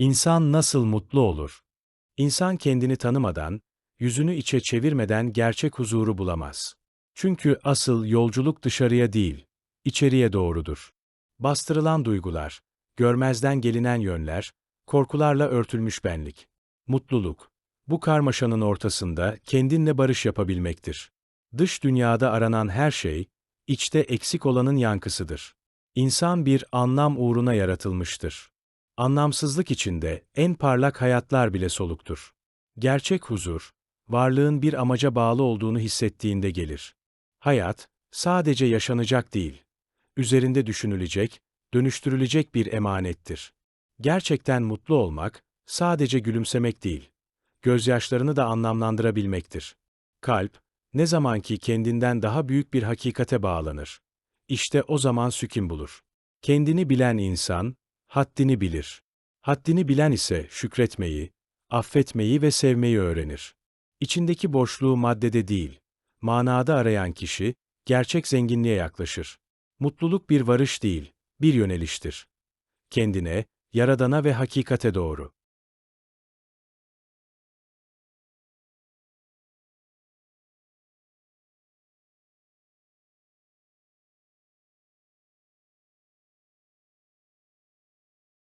İnsan nasıl mutlu olur? İnsan kendini tanımadan, yüzünü içe çevirmeden gerçek huzuru bulamaz. Çünkü asıl yolculuk dışarıya değil, içeriye doğrudur. Bastırılan duygular, görmezden gelinen yönler, korkularla örtülmüş benlik. Mutluluk, bu karmaşanın ortasında kendinle barış yapabilmektir. Dış dünyada aranan her şey, içte eksik olanın yankısıdır. İnsan bir anlam uğruna yaratılmıştır. Anlamsızlık içinde en parlak hayatlar bile soluktur. Gerçek huzur, varlığın bir amaca bağlı olduğunu hissettiğinde gelir. Hayat, sadece yaşanacak değil, üzerinde düşünülecek, dönüştürülecek bir emanettir. Gerçekten mutlu olmak, sadece gülümsemek değil, gözyaşlarını da anlamlandırabilmektir. Kalp, ne zaman ki kendinden daha büyük bir hakikate bağlanır. İşte o zaman sükin bulur. Kendini bilen insan, haddini bilir. Haddini bilen ise şükretmeyi, affetmeyi ve sevmeyi öğrenir. İçindeki boşluğu maddede değil, manada arayan kişi, gerçek zenginliğe yaklaşır. Mutluluk bir varış değil, bir yöneliştir. Kendine, yaradana ve hakikate doğru.